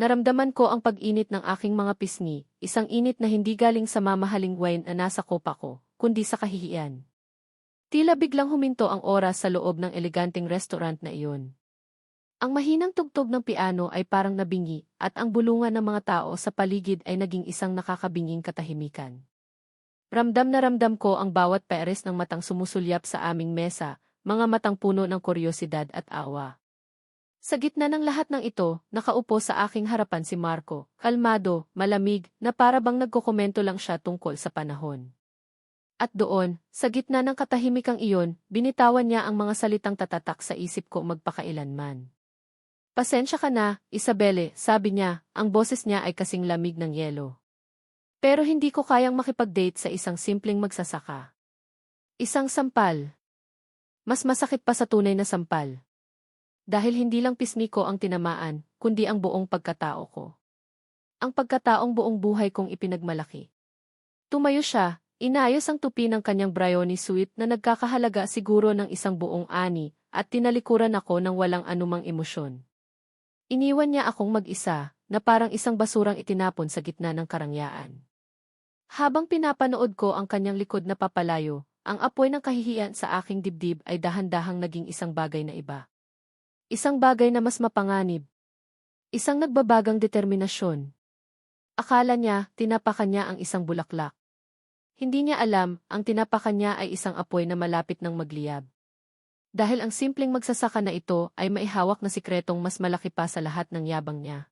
Naramdaman ko ang pag-init ng aking mga pisngi, isang init na hindi galing sa mamahaling wine na nasa kopa ko, kundi sa kahihiyan. Tila biglang huminto ang oras sa loob ng eleganteng restaurant na iyon. Ang mahinang tugtog ng piano ay parang nabingi, at ang bulungan ng mga tao sa paligid ay naging isang nakakabinging katahimikan. Ramdam na ramdam ko ang bawat peres ng matang sumusulyap sa aming mesa, mga matang puno ng kuryosidad at awa. Sa gitna ng lahat ng ito, nakaupo sa aking harapan si Marco, kalmado, malamig, na para bang nagkokomento lang siya tungkol sa panahon. At doon, sa gitna ng katahimikang iyon, binitawan niya ang mga salitang tatatak sa isip ko magpakailanman. Pasensya ka na, Isabelle, sabi niya, ang boses niya ay kasing lamig ng yelo. Pero hindi ko kayang makipag-date sa isang simpleng magsasaka. Isang sampal. Mas masakit pa sa tunay na sampal dahil hindi lang pisngi ko ang tinamaan, kundi ang buong pagkatao ko. Ang pagkataong buong buhay kong ipinagmalaki. Tumayo siya, inayos ang tupi ng kanyang brownie sweet na nagkakahalaga siguro ng isang buong ani, at tinalikuran ako ng walang anumang emosyon. Iniwan niya akong mag-isa, na parang isang basurang itinapon sa gitna ng karangyaan. Habang pinapanood ko ang kanyang likod na papalayo, ang apoy ng kahihiyan sa aking dibdib ay dahan-dahang naging isang bagay na iba. Isang bagay na mas mapanganib. Isang nagbabagang determinasyon. Akala niya, tinapakan niya ang isang bulaklak. Hindi niya alam, ang tinapakan niya ay isang apoy na malapit ng magliyab. Dahil ang simpleng magsasaka na ito ay maihawak na sikretong mas malaki pa sa lahat ng yabang niya.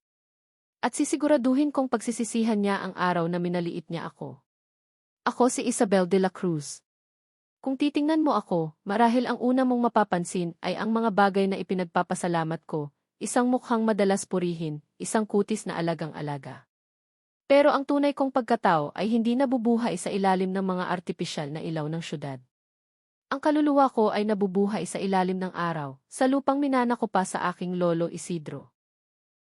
At sisiguraduhin kong pagsisisihan niya ang araw na minaliit niya ako. Ako si Isabel de la Cruz. Kung titingnan mo ako, marahil ang una mong mapapansin ay ang mga bagay na ipinagpapasalamat ko, isang mukhang madalas purihin, isang kutis na alagang-alaga. Pero ang tunay kong pagkatao ay hindi nabubuhay sa ilalim ng mga artipisyal na ilaw ng syudad. Ang kaluluwa ko ay nabubuhay sa ilalim ng araw, sa lupang minana ko pa sa aking lolo Isidro.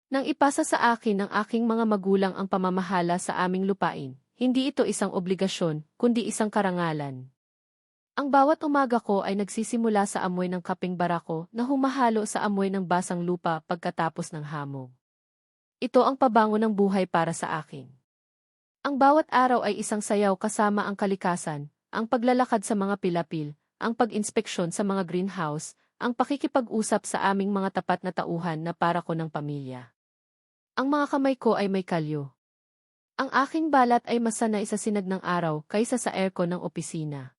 Nang ipasa sa akin ng aking mga magulang ang pamamahala sa aming lupain, hindi ito isang obligasyon, kundi isang karangalan. Ang bawat umaga ko ay nagsisimula sa amoy ng kaping barako na humahalo sa amoy ng basang lupa pagkatapos ng hamog. Ito ang pabango ng buhay para sa akin. Ang bawat araw ay isang sayaw kasama ang kalikasan, ang paglalakad sa mga pilapil, ang pag-inspeksyon sa mga greenhouse, ang pakikipag-usap sa aming mga tapat na tauhan na para ko ng pamilya. Ang mga kamay ko ay may kalyo. Ang aking balat ay masanay sa sinag ng araw kaysa sa aircon ng opisina.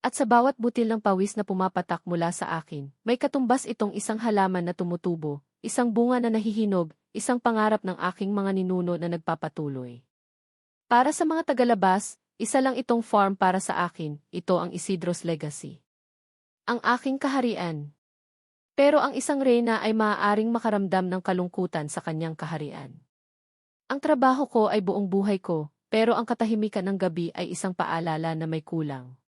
At sa bawat butil ng pawis na pumapatak mula sa akin, may katumbas itong isang halaman na tumutubo, isang bunga na nahihinog, isang pangarap ng aking mga ninuno na nagpapatuloy. Para sa mga tagalabas, isa lang itong farm para sa akin, ito ang Isidro's legacy. Ang aking kaharian. Pero ang isang reyna ay maaaring makaramdam ng kalungkutan sa kanyang kaharian. Ang trabaho ko ay buong buhay ko, pero ang katahimikan ng gabi ay isang paalala na may kulang.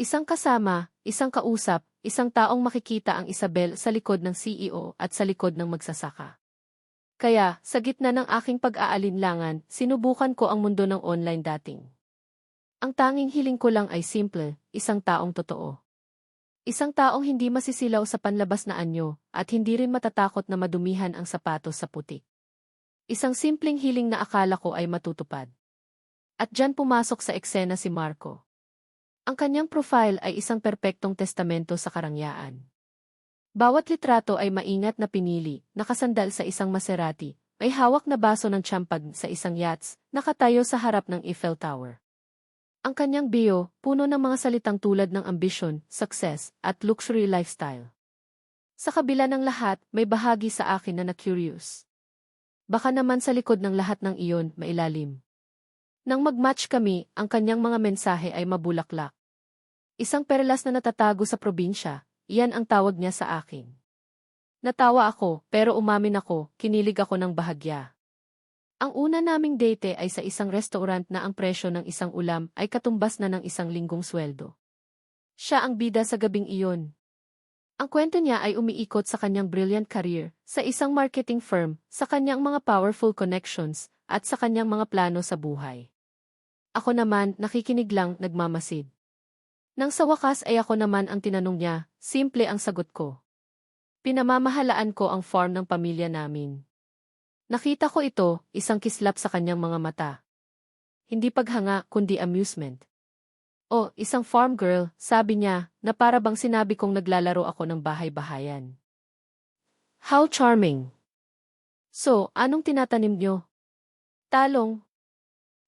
Isang kasama, isang kausap, isang taong makikita ang Isabel sa likod ng CEO at sa likod ng magsasaka. Kaya, sa gitna ng aking pag-aalinlangan, sinubukan ko ang mundo ng online dating. Ang tanging hiling ko lang ay simple, isang taong totoo. Isang taong hindi masisilaw sa panlabas na anyo, at hindi rin matatakot na madumihan ang sapatos sa putik. Isang simpleng hiling na akala ko ay matutupad. At dyan pumasok sa eksena si Marco. Ang kanyang profile ay isang perpektong testamento sa karangyaan. Bawat litrato ay maingat na pinili, nakasandal sa isang Maserati, may hawak na baso ng champag sa isang yachts, nakatayo sa harap ng Eiffel Tower. Ang kanyang bio, puno ng mga salitang tulad ng ambisyon, success, at luxury lifestyle. Sa kabila ng lahat, may bahagi sa akin na na-curious. Baka naman sa likod ng lahat ng iyon, mailalim. Nang mag-match kami, ang kanyang mga mensahe ay mabulaklak. Isang perlas na natatago sa probinsya, iyan ang tawag niya sa akin. Natawa ako, pero umamin ako, kinilig ako ng bahagya. Ang una naming date ay sa isang restaurant na ang presyo ng isang ulam ay katumbas na ng isang linggong sweldo. Siya ang bida sa gabing iyon. Ang kwento niya ay umiikot sa kanyang brilliant career, sa isang marketing firm, sa kanyang mga powerful connections, at sa kanyang mga plano sa buhay. Ako naman, nakikinig lang, nagmamasid. Nang sa wakas ay ako naman ang tinanong niya, simple ang sagot ko. Pinamamahalaan ko ang farm ng pamilya namin. Nakita ko ito, isang kislap sa kanyang mga mata. Hindi paghanga, kundi amusement. O, isang farm girl, sabi niya, na para bang sinabi kong naglalaro ako ng bahay-bahayan. How charming! So, anong tinatanim nyo? Talong.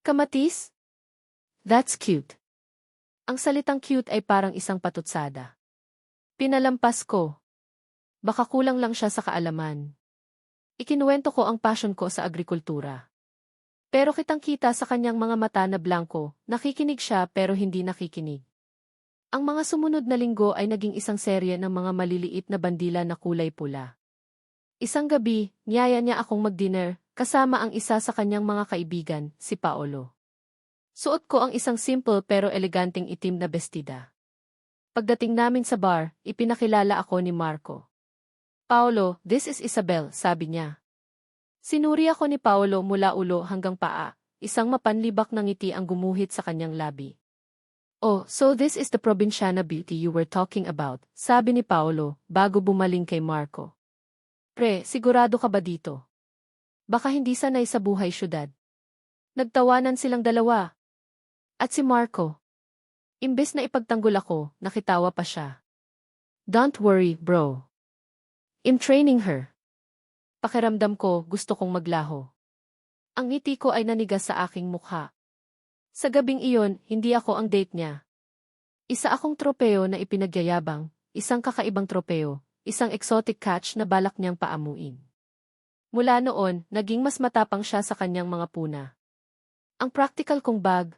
Kamatis? That's cute. Ang salitang cute ay parang isang patutsada. Pinalampas ko. Baka kulang lang siya sa kaalaman. Ikinuwento ko ang passion ko sa agrikultura. Pero kitang-kita sa kanyang mga mata na blanco, nakikinig siya pero hindi nakikinig. Ang mga sumunod na linggo ay naging isang serye ng mga maliliit na bandila na kulay pula. Isang gabi, niyaya niya akong mag-dinner, kasama ang isa sa kanyang mga kaibigan, si Paolo. Suot ko ang isang simple pero eleganteng itim na bestida. Pagdating namin sa bar, ipinakilala ako ni Marco. Paolo, this is Isabel, sabi niya. Sinuri ako ni Paolo mula ulo hanggang paa, isang mapanlibak ng ngiti ang gumuhit sa kanyang labi. Oh, so this is the probinsyana beauty you were talking about, sabi ni Paolo, bago bumaling kay Marco. Pre, sigurado ka ba dito? Baka hindi sanay sa buhay syudad. Nagtawanan silang dalawa, at si Marco. Imbes na ipagtanggol ako, nakitawa pa siya. Don't worry, bro. I'm training her. Pakiramdam ko, gusto kong maglaho. Ang ngiti ko ay nanigas sa aking mukha. Sa gabing iyon, hindi ako ang date niya. Isa akong tropeo na ipinagyayabang, isang kakaibang tropeo, isang exotic catch na balak niyang paamuin. Mula noon, naging mas matapang siya sa kanyang mga puna. Ang practical kong bag,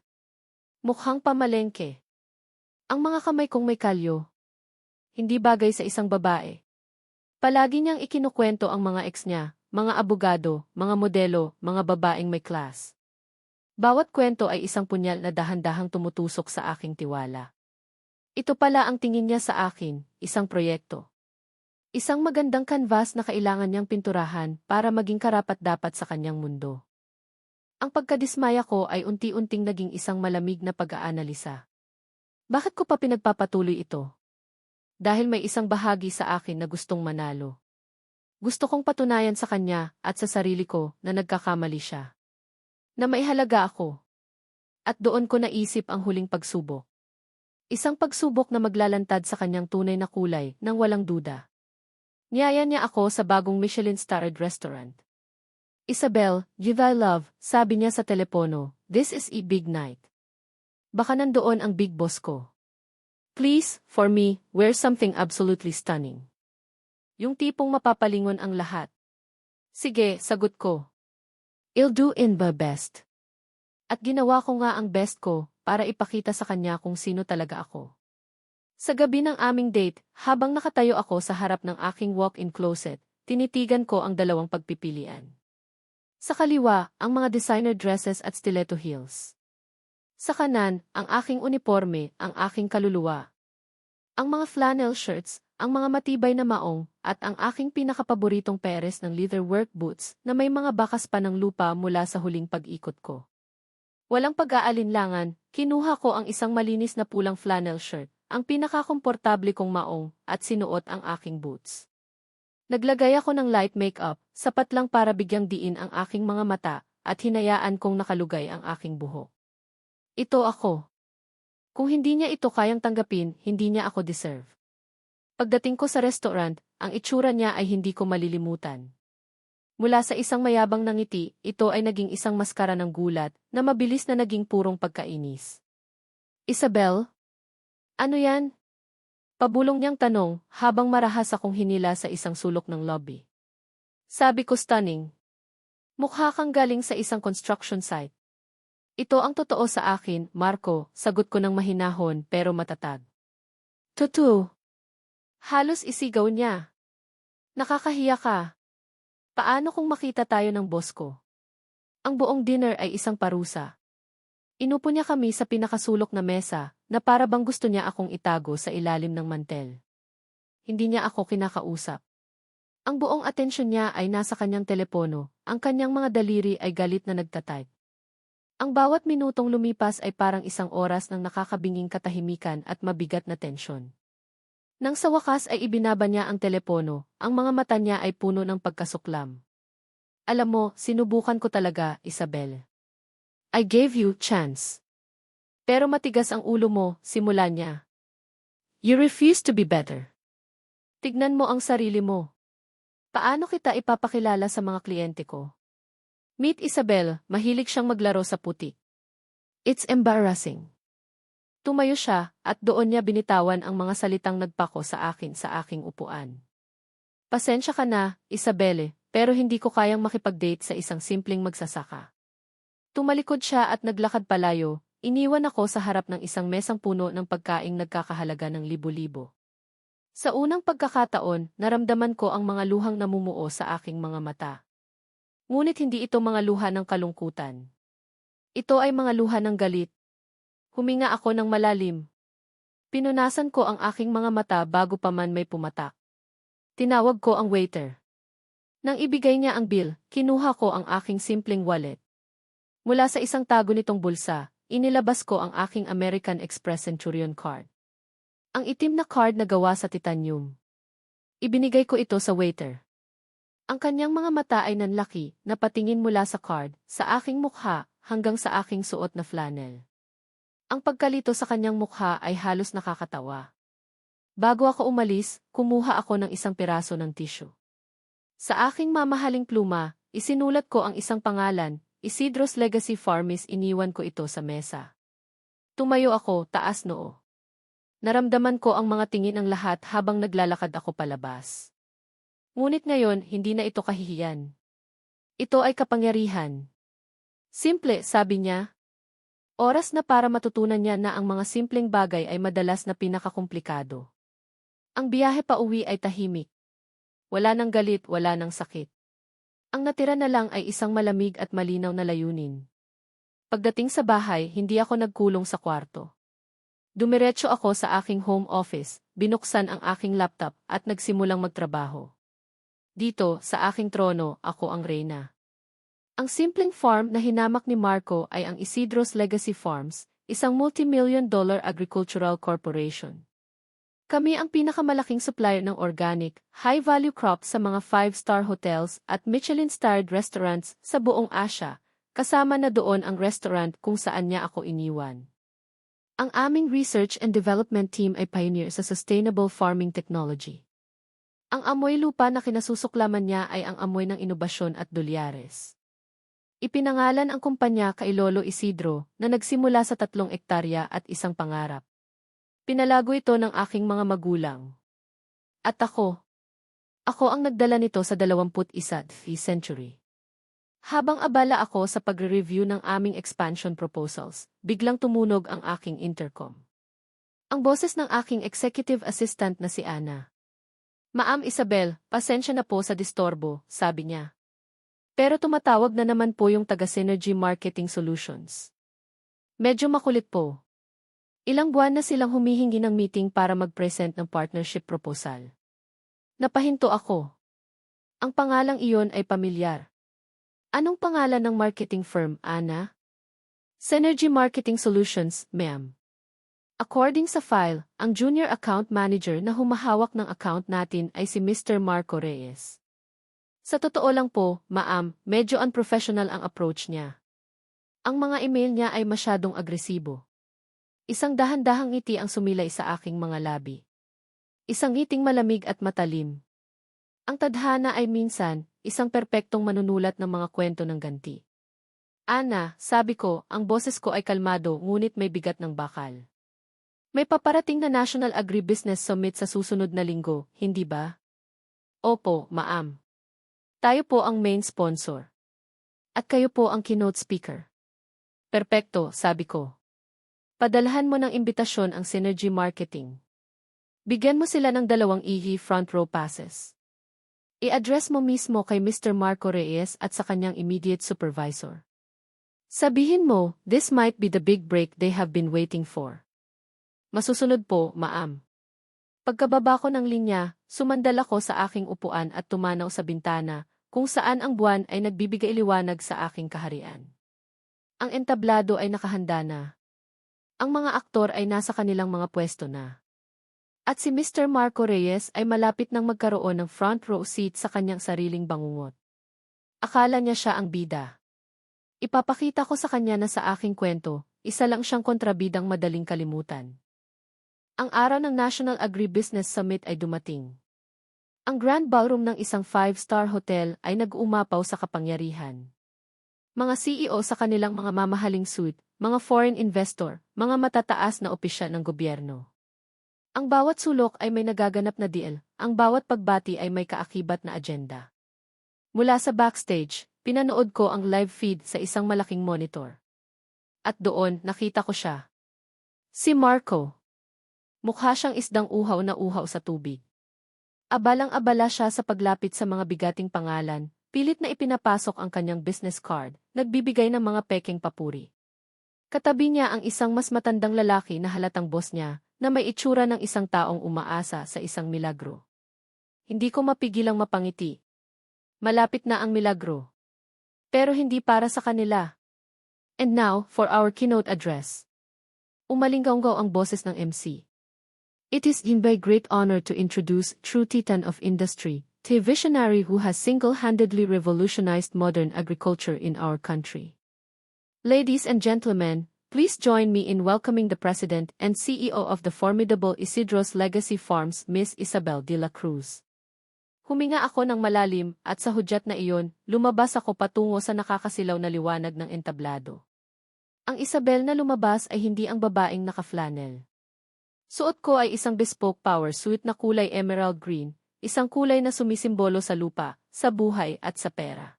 Mukhang pamalengke. Ang mga kamay kong may kalyo. Hindi bagay sa isang babae. Palagi niyang ikinukwento ang mga ex niya, mga abogado, mga modelo, mga babaeng may class. Bawat kwento ay isang punyal na dahan-dahang tumutusok sa aking tiwala. Ito pala ang tingin niya sa akin, isang proyekto. Isang magandang canvas na kailangan niyang pinturahan para maging karapat-dapat sa kanyang mundo. Ang pagkadismaya ko ay unti-unting naging isang malamig na pag-aanalisa. Bakit ko pa pinagpapatuloy ito? Dahil may isang bahagi sa akin na gustong manalo. Gusto kong patunayan sa kanya at sa sarili ko na nagkakamali siya. Na maihalaga ako. At doon ko naisip ang huling pagsubok. Isang pagsubok na maglalantad sa kanyang tunay na kulay nang walang duda. Niyaya niya ako sa bagong Michelin-starred restaurant. Isabel, you thy love, sabi niya sa telepono, this is a big night. Baka nandoon ang big boss ko. Please, for me, wear something absolutely stunning. Yung tipong mapapalingon ang lahat. Sige, sagot ko. I'll do in the best. At ginawa ko nga ang best ko para ipakita sa kanya kung sino talaga ako. Sa gabi ng aming date, habang nakatayo ako sa harap ng aking walk-in closet, tinitigan ko ang dalawang pagpipilian. Sa kaliwa, ang mga designer dresses at stiletto heels. Sa kanan, ang aking uniforme, ang aking kaluluwa. Ang mga flannel shirts, ang mga matibay na maong, at ang aking pinakapaboritong peres ng leather work boots na may mga bakas pa ng lupa mula sa huling pag-ikot ko. Walang pag-aalinlangan, kinuha ko ang isang malinis na pulang flannel shirt, ang pinakakomportable kong maong, at sinuot ang aking boots. Naglagay ako ng light makeup, sapat lang para bigyang diin ang aking mga mata, at hinayaan kong nakalugay ang aking buhok. Ito ako. Kung hindi niya ito kayang tanggapin, hindi niya ako deserve. Pagdating ko sa restaurant, ang itsura niya ay hindi ko malilimutan. Mula sa isang mayabang na ngiti, ito ay naging isang maskara ng gulat na mabilis na naging purong pagkainis. Isabel? Ano yan? Pabulong niyang tanong habang marahas akong hinila sa isang sulok ng lobby. Sabi ko stunning. Mukha kang galing sa isang construction site. Ito ang totoo sa akin, Marco, sagot ko ng mahinahon pero matatag. Totoo. Halos isigaw niya. Nakakahiya ka. Paano kung makita tayo ng boss ko? Ang buong dinner ay isang parusa. Inupo niya kami sa pinakasulok na mesa, na para bang gusto niya akong itago sa ilalim ng mantel. Hindi niya ako kinakausap. Ang buong atensyon niya ay nasa kanyang telepono, ang kanyang mga daliri ay galit na nagtatype. Ang bawat minutong lumipas ay parang isang oras ng nakakabinging katahimikan at mabigat na tensyon. Nang sa wakas ay ibinaba niya ang telepono, ang mga mata niya ay puno ng pagkasuklam. Alam mo, sinubukan ko talaga, Isabel. I gave you chance. Pero matigas ang ulo mo, simula niya. You refuse to be better. Tignan mo ang sarili mo. Paano kita ipapakilala sa mga kliyente ko? Meet Isabel, mahilig siyang maglaro sa putik. It's embarrassing. Tumayo siya, at doon niya binitawan ang mga salitang nagpako sa akin sa aking upuan. Pasensya ka na, Isabelle, pero hindi ko kayang makipag-date sa isang simpleng magsasaka. Tumalikod siya at naglakad palayo, iniwan ako sa harap ng isang mesang puno ng pagkaing nagkakahalaga ng libo-libo. Sa unang pagkakataon, naramdaman ko ang mga luhang namumuo sa aking mga mata. Ngunit hindi ito mga luha ng kalungkutan. Ito ay mga luha ng galit. Huminga ako ng malalim. Pinunasan ko ang aking mga mata bago pa man may pumatak. Tinawag ko ang waiter. Nang ibigay niya ang bill, kinuha ko ang aking simpleng wallet. Mula sa isang tago nitong bulsa, inilabas ko ang aking American Express Centurion card. Ang itim na card na gawa sa titanium. Ibinigay ko ito sa waiter. Ang kanyang mga mata ay nanlaki, napatingin mula sa card, sa aking mukha, hanggang sa aking suot na flannel. Ang pagkalito sa kanyang mukha ay halos nakakatawa. Bago ako umalis, kumuha ako ng isang piraso ng tissue. Sa aking mamahaling pluma, isinulat ko ang isang pangalan, Isidro's Legacy Farmis iniwan ko ito sa mesa. Tumayo ako, taas noo. Naramdaman ko ang mga tingin ng lahat habang naglalakad ako palabas. Ngunit ngayon, hindi na ito kahihiyan. Ito ay kapangyarihan. Simple, sabi niya. Oras na para matutunan niya na ang mga simpleng bagay ay madalas na pinakakomplikado. Ang biyahe pa uwi ay tahimik. Wala nang galit, wala nang sakit. Ang natira na lang ay isang malamig at malinaw na layunin. Pagdating sa bahay, hindi ako nagkulong sa kwarto. Dumiretso ako sa aking home office, binuksan ang aking laptop at nagsimulang magtrabaho. Dito, sa aking trono, ako ang reyna. Ang simpleng farm na hinamak ni Marco ay ang Isidro's Legacy Farms, isang multi-million dollar agricultural corporation. Kami ang pinakamalaking supplier ng organic, high-value crops sa mga 5-star hotels at Michelin-starred restaurants sa buong Asia, kasama na doon ang restaurant kung saan niya ako iniwan. Ang aming research and development team ay pioneer sa sustainable farming technology. Ang amoy lupa na kinasusuklaman niya ay ang amoy ng inobasyon at dolyares. Ipinangalan ang kumpanya kay Lolo Isidro na nagsimula sa tatlong ektarya at isang pangarap. Pinalago ito ng aking mga magulang. At ako. Ako ang nagdala nito sa 21th century. Habang abala ako sa pagre-review ng aming expansion proposals, biglang tumunog ang aking intercom. Ang boses ng aking executive assistant na si Ana. Maam Isabel, pasensya na po sa distorbo, sabi niya. Pero tumatawag na naman po yung taga-Synergy Marketing Solutions. Medyo makulit po. Ilang buwan na silang humihingi ng meeting para mag-present ng partnership proposal. Napahinto ako. Ang pangalang iyon ay pamilyar. Anong pangalan ng marketing firm, Ana? Synergy Marketing Solutions, ma'am. According sa file, ang junior account manager na humahawak ng account natin ay si Mr. Marco Reyes. Sa totoo lang po, maam, medyo unprofessional ang approach niya. Ang mga email niya ay masyadong agresibo. Isang dahan-dahang ngiti ang sumilay sa aking mga labi. Isang ngiting malamig at matalim. Ang tadhana ay minsan, isang perpektong manunulat ng mga kwento ng ganti. Ana, sabi ko, ang boses ko ay kalmado ngunit may bigat ng bakal. May paparating na National Agribusiness Summit sa susunod na linggo, hindi ba? Opo, maam. Tayo po ang main sponsor. At kayo po ang keynote speaker. Perpekto, sabi ko. Padalhan mo ng imbitasyon ang Synergy Marketing. Bigyan mo sila ng dalawang EHI front row passes. I-address mo mismo kay Mr. Marco Reyes at sa kanyang immediate supervisor. Sabihin mo, this might be the big break they have been waiting for. Masusunod po, maam. Pagkababa ko ng linya, sumandal ako sa aking upuan at tumanaw sa bintana, kung saan ang buwan ay nagbibigay liwanag sa aking kaharian. Ang entablado ay nakahanda na. Ang mga aktor ay nasa kanilang mga pwesto na. At si Mr. Marco Reyes ay malapit nang magkaroon ng front row seat sa kanyang sariling bangungot. Akala niya siya ang bida. Ipapakita ko sa kanya na sa aking kwento, isa lang siyang kontrabidang madaling kalimutan. Ang araw ng National Agribusiness Summit ay dumating. Ang grand ballroom ng isang five-star hotel ay nag-umapaw sa kapangyarihan. Mga CEO sa kanilang mga mamahaling suite, mga foreign investor, mga matataas na opisyal ng gobyerno. Ang bawat sulok ay may nagaganap na deal, ang bawat pagbati ay may kaakibat na agenda. Mula sa backstage, pinanood ko ang live feed sa isang malaking monitor. At doon, nakita ko siya. Si Marco. Mukha siyang isdang uhaw na uhaw sa tubig. Abalang-abala siya sa paglapit sa mga bigating pangalan, pilit na ipinapasok ang kanyang business card, nagbibigay ng mga peking papuri. Katabi niya ang isang mas matandang lalaki na halatang boss niya, na may itsura ng isang taong umaasa sa isang milagro. Hindi ko mapigilang mapangiti. Malapit na ang milagro. Pero hindi para sa kanila. And now, for our keynote address. Umalinggaw ang boses ng MC. It is in by great honor to introduce true titan of industry, a visionary who has single-handedly revolutionized modern agriculture in our country. Ladies and gentlemen, please join me in welcoming the President and CEO of the formidable Isidro's Legacy Farms, Miss Isabel de la Cruz. Huminga ako ng malalim at sa hudyat na iyon, lumabas ako patungo sa nakakasilaw na liwanag ng entablado. Ang Isabel na lumabas ay hindi ang babaeng naka-flannel. Suot ko ay isang bespoke power suit na kulay emerald green, isang kulay na sumisimbolo sa lupa, sa buhay at sa pera.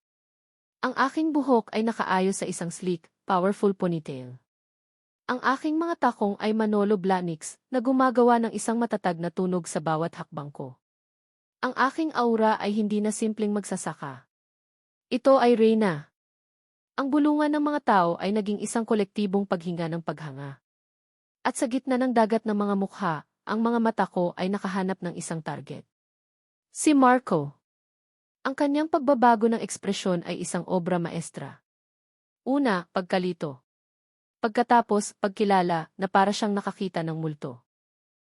Ang aking buhok ay nakaayos sa isang sleek, powerful ponytail. Ang aking mga takong ay Manolo Blahniks na gumagawa ng isang matatag na tunog sa bawat hakbang ko. Ang aking aura ay hindi na simpleng magsasaka. Ito ay Reyna. Ang bulungan ng mga tao ay naging isang kolektibong paghinga ng paghanga. At sa gitna ng dagat ng mga mukha, ang mga mata ko ay nakahanap ng isang target. Si Marco. Ang kanyang pagbabago ng ekspresyon ay isang obra maestra. Una, pagkalito. Pagkatapos, pagkilala na para siyang nakakita ng multo.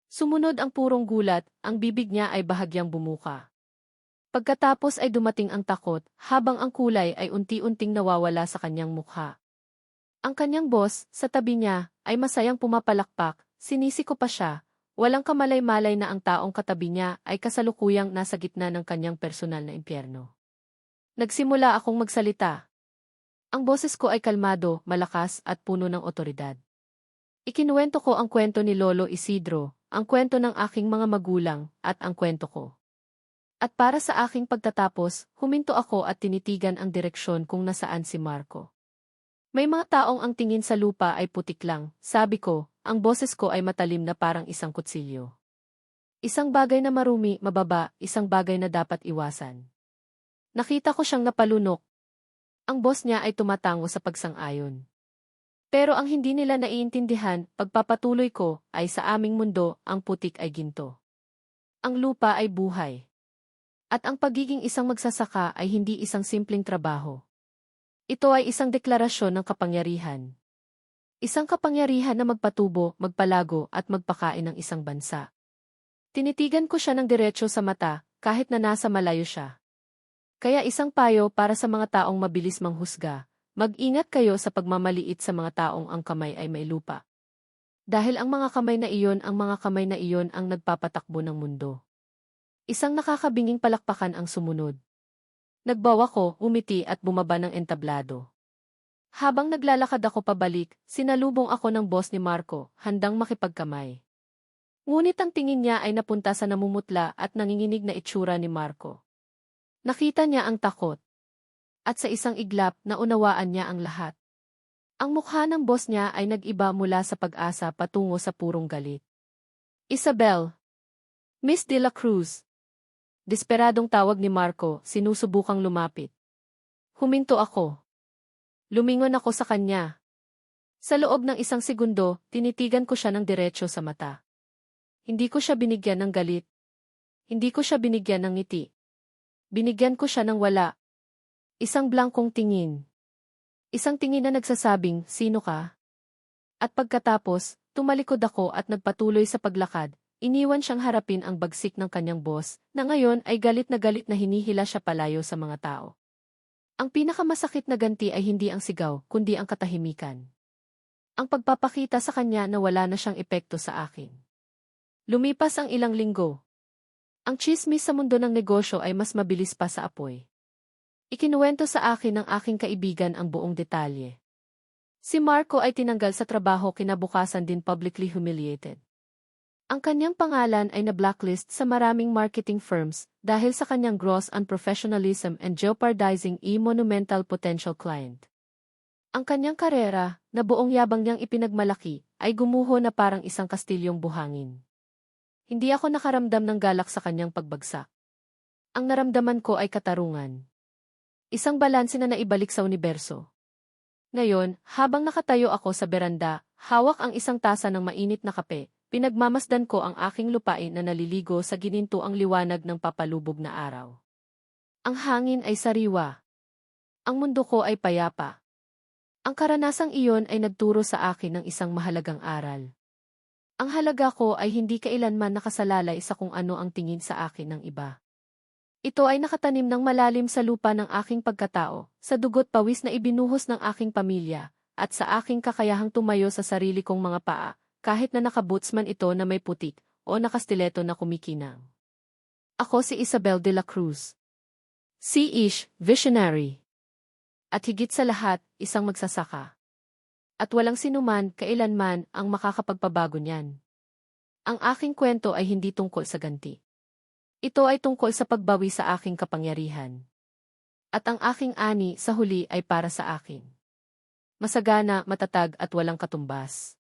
Sumunod ang purong gulat, ang bibig niya ay bahagyang bumuka. Pagkatapos ay dumating ang takot, habang ang kulay ay unti-unting nawawala sa kanyang mukha. Ang kanyang boss, sa tabi niya, ay masayang pumapalakpak, sinisi ko pa siya, walang kamalay-malay na ang taong katabi niya ay kasalukuyang nasa gitna ng kanyang personal na impyerno. Nagsimula akong magsalita, ang boses ko ay kalmado, malakas at puno ng otoridad. Ikinuwento ko ang kwento ni Lolo Isidro, ang kwento ng aking mga magulang, at ang kwento ko. At para sa aking pagtatapos, huminto ako at tinitigan ang direksyon kung nasaan si Marco. May mga taong ang tingin sa lupa ay putik lang, sabi ko, ang boses ko ay matalim na parang isang kutsilyo. Isang bagay na marumi, mababa, isang bagay na dapat iwasan. Nakita ko siyang napalunok, ang boss niya ay tumatango sa pagsang-ayon. Pero ang hindi nila naiintindihan, pagpapatuloy ko, ay sa aming mundo, ang putik ay ginto. Ang lupa ay buhay. At ang pagiging isang magsasaka ay hindi isang simpleng trabaho. Ito ay isang deklarasyon ng kapangyarihan. Isang kapangyarihan na magpatubo, magpalago at magpakain ng isang bansa. Tinitigan ko siya ng diretsyo sa mata, kahit na nasa malayo siya. Kaya isang payo para sa mga taong mabilis manghusga, mag-ingat kayo sa pagmamaliit sa mga taong ang kamay ay may lupa. Dahil ang mga kamay na iyon ang mga kamay na iyon ang nagpapatakbo ng mundo. Isang nakakabinging palakpakan ang sumunod. Nagbawa ko, umiti at bumaba ng entablado. Habang naglalakad ako pabalik, sinalubong ako ng boss ni Marco, handang makipagkamay. Ngunit ang tingin niya ay napunta sa namumutla at nanginginig na itsura ni Marco. Nakita niya ang takot. At sa isang iglap, naunawaan niya ang lahat. Ang mukha ng boss niya ay nag-iba mula sa pag-asa patungo sa purong galit. Isabel. Miss de la Cruz. Desperadong tawag ni Marco, sinusubukang lumapit. Huminto ako. Lumingon ako sa kanya. Sa loob ng isang segundo, tinitigan ko siya ng diretsyo sa mata. Hindi ko siya binigyan ng galit. Hindi ko siya binigyan ng ngiti. Binigyan ko siya ng wala. Isang blankong tingin. Isang tingin na nagsasabing, sino ka? At pagkatapos, tumalikod ako at nagpatuloy sa paglakad, iniwan siyang harapin ang bagsik ng kanyang boss, na ngayon ay galit na galit na hinihila siya palayo sa mga tao. Ang pinakamasakit na ganti ay hindi ang sigaw, kundi ang katahimikan. Ang pagpapakita sa kanya na wala na siyang epekto sa akin. Lumipas ang ilang linggo. Ang chismis sa mundo ng negosyo ay mas mabilis pa sa apoy. Ikinuwento sa akin ng aking kaibigan ang buong detalye. Si Marco ay tinanggal sa trabaho kinabukasan din publicly humiliated. Ang kanyang pangalan ay na-blacklist sa maraming marketing firms dahil sa kanyang gross unprofessionalism and jeopardizing a monumental potential client. Ang kanyang karera, na buong yabang niyang ipinagmalaki, ay gumuho na parang isang kastilyong buhangin. Hindi ako nakaramdam ng galak sa kanyang pagbagsak. Ang naramdaman ko ay katarungan. Isang balanse na naibalik sa universo. Ngayon, habang nakatayo ako sa beranda, hawak ang isang tasa ng mainit na kape, pinagmamasdan ko ang aking lupain na naliligo sa gininto ang liwanag ng papalubog na araw. Ang hangin ay sariwa. Ang mundo ko ay payapa. Ang karanasang iyon ay nagturo sa akin ng isang mahalagang aral. Ang halaga ko ay hindi kailanman nakasalalay sa kung ano ang tingin sa akin ng iba. Ito ay nakatanim ng malalim sa lupa ng aking pagkatao, sa dugot pawis na ibinuhos ng aking pamilya, at sa aking kakayahang tumayo sa sarili kong mga paa, kahit na nakaboots man ito na may putik, o nakastileto na kumikinang. Ako si Isabel de la Cruz. Si Ish, visionary. At higit sa lahat, isang magsasaka. At walang sinuman, kailanman, ang makakapagpabago niyan. Ang aking kwento ay hindi tungkol sa ganti. Ito ay tungkol sa pagbawi sa aking kapangyarihan. At ang aking ani sa huli ay para sa akin. Masagana, matatag at walang katumbas.